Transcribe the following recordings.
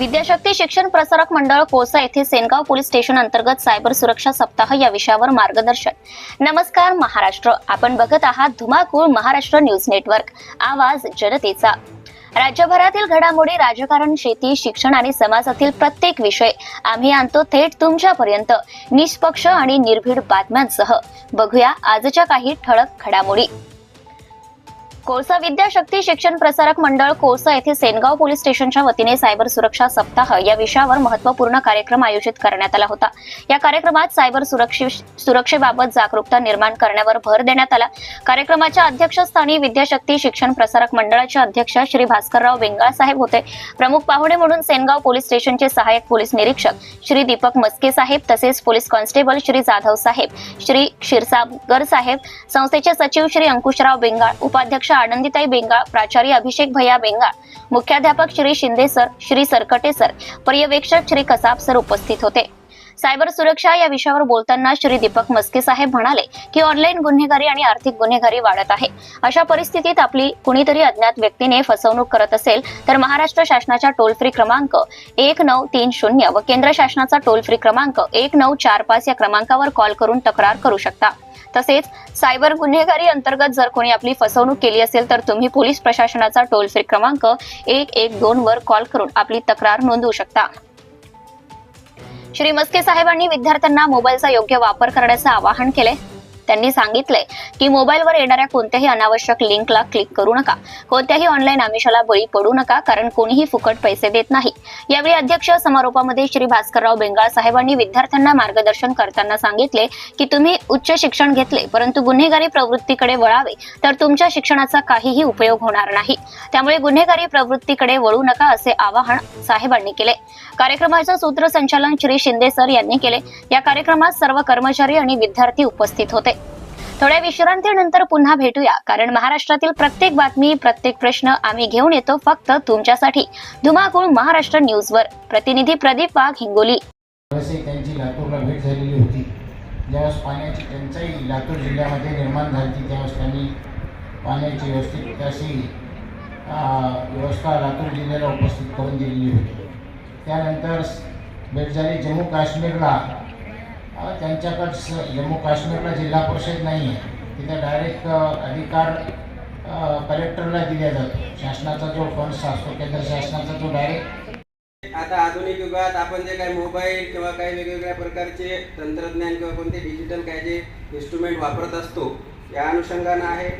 विद्याशक्ती शिक्षण प्रसारक मंडळ कोसा येथे सेनगाव पोलीस स्टेशन अंतर्गत सायबर सुरक्षा सप्ताह या विषयावर मार्गदर्शन. नमस्कार महाराष्ट्र. आपण बघत आहात धुमाकूळ महाराष्ट्र न्यूज नेटवर्क. आवाज जनतेचा. राज्यभरातील घडामोडी राजकारण शेती शिक्षण आणि समाजातील प्रत्येक विषय आम्ही आणतो थेट तुमच्यापर्यंत. निष्पक्ष आणि निर्भीड बातम्यांसह बघूया आजच्या काही ठळक घडामोडी. कोळसा विद्याशक्ती शिक्षण प्रसारक मंडळ कोळसा येथे सेनगाव पोलीस स्टेशनच्या वतीने सायबर सुरक्षा सप्ताह या विषयावर महत्त्वपूर्ण कार्यक्रम आयोजित करण्यात आला होता. या कार्यक्रमात सायबर सुरक्षे सुरक्षेबाबत जागरूकता निर्माण करण्यावर भर देण्यात आला. कार्यक्रमाच्या अध्यक्षस्थानी विद्याशक्ती शिक्षण प्रसारक मंडळाचे अध्यक्ष श्री भास्करराव बेंगाळ साहेब होते. प्रमुख पाहुणे म्हणून सेनगाव पोलीस स्टेशनचे सहाय्यक पोलीस निरीक्षक श्री दीपक मस्के साहेब तसेच पोलीस कॉन्स्टेबल श्री जाधव साहेब श्री क्षीरसागर साहेब संस्थेचे सचिव श्री अंकुशराव बेंगाळ उपाध्यक्ष आनंदीताई बेंगाळ प्राचार्य अभिषेक भैया बेंगाळ मुख्याध्यापक श्री शिंदे सर श्री सरकटे सर पर्यवेक्षक श्री कसाब सर उपस्थित होते. सायबर सुरक्षा या विषयावर बोलताना श्री दीपक मस्के साहेब म्हणाले की ऑनलाईन गुन्हेगारी आणि आर्थिक गुन्हेगारी वाढत आहे. अशा परिस्थितीत आपली कुणीतरी अज्ञात व्यक्तीने फसवणूक करत असेल तर महाराष्ट्र शासनाच्या टोल फ्री क्रमांक एक नऊ तीन शून्य व केंद्र शासनाचा टोल फ्री क्रमांक एक नऊ चार पाच या क्रमांकावर कॉल करून तक्रार करू शकता. तसेच सायबर गुन्हेगारी अंतर्गत जर कोणी आपली फसवणूक केली असेल तर तुम्ही पोलीस प्रशासनाचा टोल फ्री क्रमांक एक एक दोन वर कॉल करून आपली तक्रार नोंदवू शकता. श्री मस्के साहेबांनी विद्यार्थ्यांना मोबाईलचा योग्य वापर करण्याचं आवाहन केले त्यांनी सांगितले की मोबाईलवर येणाऱ्या कोणत्याही अनावश्यक लिंकला क्लिक करू नका. कोणत्याही ऑनलाईन आमिषाला बळी पडू नका कारण कोणीही फुकट पैसे देत नाही. यावेळी अध्यक्ष समारोपामध्ये श्री भास्करराव बेंगाळ साहेबांनी विद्यार्थ्यांना मार्गदर्शन करताना सांगितले की तुम्ही उच्च शिक्षण घेतले परंतु गुन्हेगारी प्रवृत्तीकडे वळावे तर तुमच्या शिक्षणाचा काहीही उपयोग होणार नाही. त्यामुळे गुन्हेगारी प्रवृत्तीकडे वळू नका असे आवाहन साहेबांनी केले. कार्यक्रमाचं सूत्रसंचालन श्री शिंदे सर यांनी केले. या कार्यक्रमात सर्व कर्मचारी आणि विद्यार्थी उपस्थित होते. थोड्या विश्रांतीनंतर पुन्हा भेटूया. कारण महाराष्ट्रातील प्रत्येक बातमी प्रत्येक प्रश्न आम्ही घेऊन येतो फक्त तुमच्यासाठी. धुमाकूळ महाराष्ट्र न्यूज वर प्रतिनिधी प्रदीप वाघ हिंगोली. त्यांची लातूरला भेट झालेली होती ज्यावेळेस पाण्याची टंचाई लातूर जिल्ह्यामध्ये निर्माण झाली त्यावेळेस त्यांनी पाण्याची व्यवस्थित अशी व्यवस्था लातूर जिल्ह्याला उपस्थित करून दिलेली होती. त्यानंतर भेट झाली जम्मू काश्मीरला त्यांच्याकडं जम्मू काश्मीरला जिल्हा परिषद नाही आहे. तिथं डायरेक्ट अधिकार कलेक्टरला दिला जातो. शासनाचा जो फंड्स असतो केंद्र शासनाचा तो डायरेक्ट आता आधुनिक युगात आपण जे काही मोबाईल किंवा काही वेगवेगळ्या प्रकारचे तंत्रज्ञान किंवा कोणते डिजिटल काय जे इन्स्ट्रुमेंट वापरत असतो या अनुषंगानं आहे.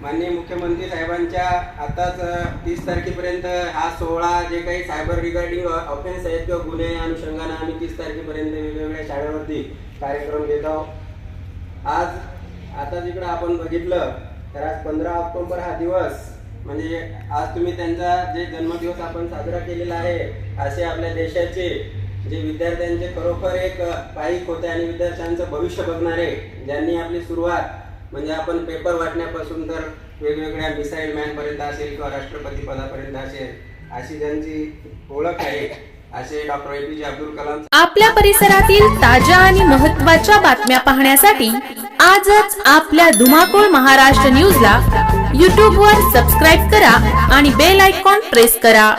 माननीय मुख्यमंत्री साहेबांच्या आताच तीस तारखेपर्यंत हा सोहळा जे काही सायबर रिगार्डिंग ऑफेन्स आहेत किंवा गुन्हे अनुषंगानं आम्ही तीस तारखेपर्यंत वेगवेगळ्या शाळेवरती कार्यक्रम घेत आहोत. आज आता जिकडं आपण बघितलं तर आज पंधरा ऑक्टोबर हा दिवस म्हणजे आज तुम्ही त्यांचा जे जन्मदिवस आपण साजरा केलेला आहे असे आपल्या देशाचे जे विद्यार्थ्यांचे खरोखर एक पाईक होते आणि विद्यार्थ्यांचं भविष्य बघणारे ज्यांनी आपली सुरुवात म्हणजे आपण पेपर वाटण्यापासून तर वेगवेगळ्या मिसाईल मॅनपर्यंत असेल किंवा राष्ट्रपती पदापर्यंत असेल अशी ज्यांची ओळख आहे असे डॉक्टर ए पी जे अब्दुल कलाम आपल्या परिसरातील ताज्या आणि महत्त्वाच्या बातम्या पाहण्यासाठी आजच आपल्या धुमाकूळ महाराष्ट्र न्यूजला यूट्यूबवर सबस्क्राईब करा आणि बेल आयकॉन प्रेस करा.